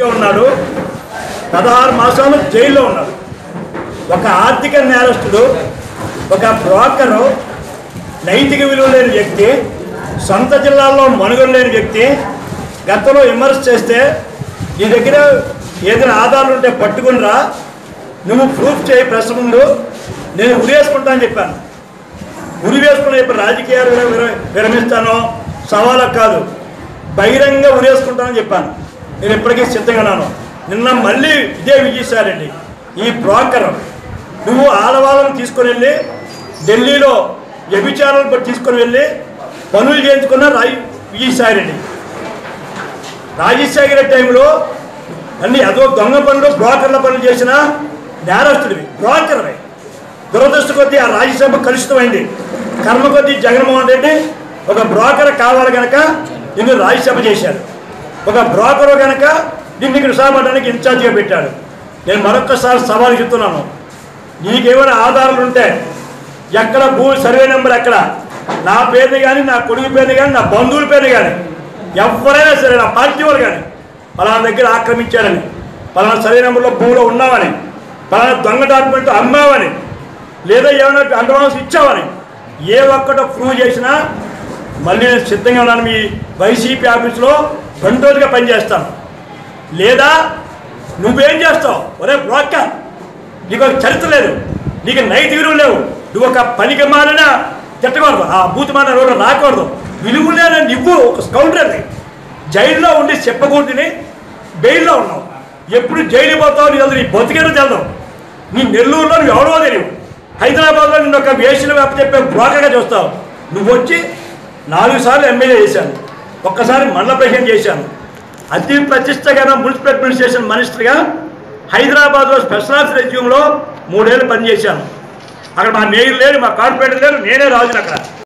గా ఉన్నాడు. పదహారు మాసాలు జైల్లో ఉన్నాడు. ఒక ఆర్థిక నేరస్తుడు ఒక బ్రోకరు నైతిక విలువ లేని వ్యక్తి సొంత జిల్లాల్లో మనుగడ లేని వ్యక్తి గతంలో విమర్శ చేస్తే నీ దగ్గర ఏదైనా ఆధారాలు ఉంటే పట్టుకునిరా నువ్వు ప్రూఫ్ చేయి ప్రెస్ ముందు నేను ఉరేసుకుంటా అని చెప్పాను. ఉరి వేసుకుని ఇప్పుడు రాజకీయాలు విర- విరమిస్తానో సవాలకు కాదు. బహిరంగ ఉరేసుకుంటానని చెప్పాను. నేను ఇప్పటికీ సిద్ధంగా ఉన్నాను. నిన్న మళ్ళీ ఇదే విజయసారండి ఈ బ్రోకర్. నువ్వు ఆడవాళ్ళని తీసుకొని వెళ్ళి ఢిల్లీలో వ్యభిచారాలు తీసుకొని వెళ్ళి పనులు చేయించుకున్న రాయి విజయసాయిరెడ్డి. రాజశేఖర టైంలో అన్ని అదో దొంగ పనులు బ్రోకర్ల పనులు చేసిన నేరస్తుడివి. బ్రోకర్వి. దురదృష్ట కొద్దీ ఆ రాజ్యసభ కలుషితమైంది. కర్మ కొద్దీ జగన్మోహన్ రెడ్డి ఒక బ్రోకర్ కావాలి కనుక నిన్ను రాజ్యసభ చేశాడు ఒక బ్రోకర్ కనుక దీన్ని ఇక్కడ విశాఖపట్నానికి ఇన్ఛార్జిగా పెట్టాడు. నేను మరొకసారి సవాల్ చెప్తున్నాను. నీకేమైనా ఆధారాలు ఉంటే ఎక్కడ భూ సర్వే నెంబర్ ఎక్కడ? నా పేరుని కానీ నా కొడుకు పేరుని కానీ నా బంధువుల పేరుని కానీ ఎవరైనా సరే నా పార్టీ వాళ్ళు కానీ పలానా దగ్గర ఆక్రమించారని పలానా సర్వే నెంబర్లో భూమిలో ఉన్నామని పలానా దొంగ డాక్యుమెంట్ అమ్మావని లేదా ఏమైనా అడ్వాన్స్ ఇచ్చావని ఏ ఒక్కటో ప్రూవ్ చేసినా మళ్ళీ నేను సిద్ధంగా ఉన్నాను మీ వైసీపీ ఆఫీస్లో. రెండు రోజులుగా పనిచేస్తాను లేదా నువ్వేం చేస్తావు? ఒరే బ్రోకర్ నీకు ఒక చరిత్ర లేదు. నీకు నైట్ విలువ లేవు. నువ్వు ఒక పనికి మాలిన తిట్టకూడదు ఆ బూత్ మాట రోడ్డు రాకూడదు. విలువ లేని నువ్వు ఒక స్కౌంటర్ జైల్లో ఉండి చెప్పకూడదని బెయిల్లో ఉన్నావు. ఎప్పుడు జైలు పోతావు నీ నీ బతికేదో తెలదు. నీ నెల్లూరులో నువ్వు ఎవడో తెలియవు హైదరాబాద్లో నిన్ను ఒక వేషలు చెప్పే బ్రోకర్గా చూస్తావు. నువ్వు వచ్చి నాలుగు సార్లు ఎమ్మెల్యే చేశాను ఒక్కసారి మండల ప్రశ్న చేశాను. అతి ప్రతిష్టకర మున్సిపల్ అడ్మినిస్ట్రేషన్ మినిస్టర్గా హైదరాబాద్లో స్పెషల్ ఆఫీస్ రెజ్యూమ్లో మూడేళ్ళు పనిచేశాను. అక్కడ మా మేయర్ లేరు మా కార్పొరేటర్ లేరు నేనే రాజును అక్కడ